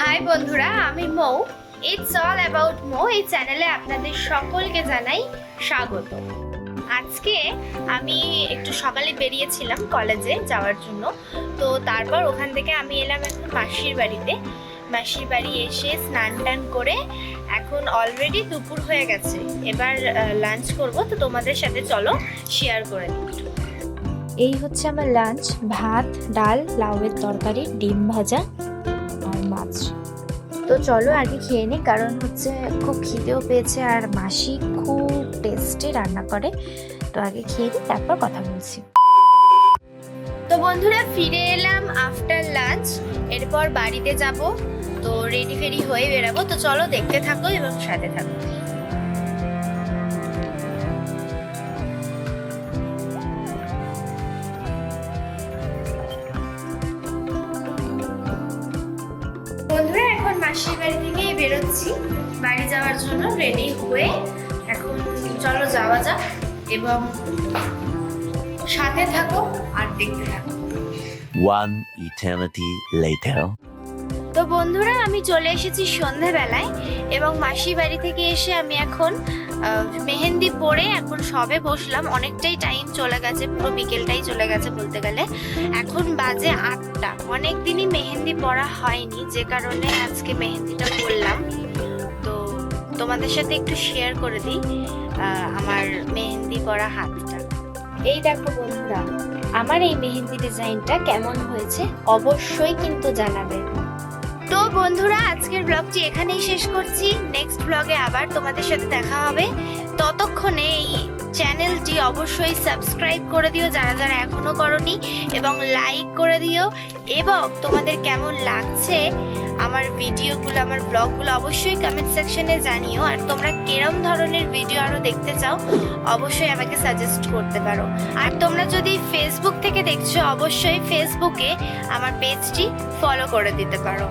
High বন্ধুরা, আমি Mou. It's all about Mou এই চ্যানেলে আপনাদের সকলকে জানাই স্বাগত। আজকে আমি একটু সকালে বেরিয়েছিলাম কলেজে যাওয়ার জন্য। তো তারপর ওখান থেকে আমি এলাম এখন মাসির বাড়িতে। মাসির বাড়ি এসে স্নান টান করে এখন অলরেডি দুপুর হয়ে গেছে। এবার লাঞ্চ করব। তো তোমাদের সাথে চলো শেয়ার করে নিই। এই হচ্ছে আমার লাঞ্চ ভাত, ডাল, লাউয়ের তরকারি, ডিম ভাজা আর মাছ। তো চলো আগে খেয়ে নিই, কারণ হচ্ছে খুব খিদেও পেয়েছে আর মাসি খুব টেস্টি রান্না করে। তো আগে খেয়ে নিই, তারপর কথা বলছি। তো বন্ধুরা, ফিরে এলাম আফটার লাঞ্চ এরপর বাড়িতে যাব, তো রেডি ফেডি হয়ে বেরাবো। তো চলো দেখতে থাকো এবং সাথে থাকো। মাসির বাড়ি থেকেই বেরোচ্ছি বাড়ি যাওয়ার জন্য রেডি হয়ে এখন চলো যাওয়া যাক এবং সাথে থাকো আর দেখতে থাকো One eternity later. তো বন্ধুরা, আমি চলে এসেছি সন্ধেবেলায় এবং মাসি বাড়ি থেকে এসে আমি এখন মেহেন্দি পরে এখন সবে বসলাম। অনেকটাই টাইম চলে গেছে, পুরো বিকেলটাই চলে গেছে বলতে গেলে। এখন বাজে আটটা। অনেক দিনই মেহেন্দি পরা হয়নি, যে কারণে আজকে মেহেন্দিটা পরলাম। তো তোমাদের সাথে একটু শেয়ার করে দিই আমার মেহেন্দি পরা হাতটা। এই দেখো বন্ধুরা, আমার এই মেহেন্দি ডিজাইনটা কেমন হয়েছে? অবশ্যই কিন্তু জানাবে। তো বন্ধুরা, আজকের ব্লগটি এখানেই শেষ করছি। নেক্সট ব্লগে আবার তোমাদের সাথে দেখা হবে। ততক্ষণে এই চ্যানেলটি অবশ্যই সাবস্ক্রাইব করে দিও যারা যারা এখনও করনি, এবং লাইক করে দিও। এবং তোমাদের কেমন লাগছে আমার ভিডিওগুলো, আমার ব্লগগুলো অবশ্যই কমেন্ট সেকশনে জানিও। আর তোমরা কিরম ধরনের ভিডিও আরও দেখতে চাও, অবশ্যই আমাকে সাজেস্ট করতে পারো। আর তোমরা যদি ফেসবুক থেকে দেখছ অবশ্যই ফেসবুকে আমার পেজটি ফলো করে দিতে পারো।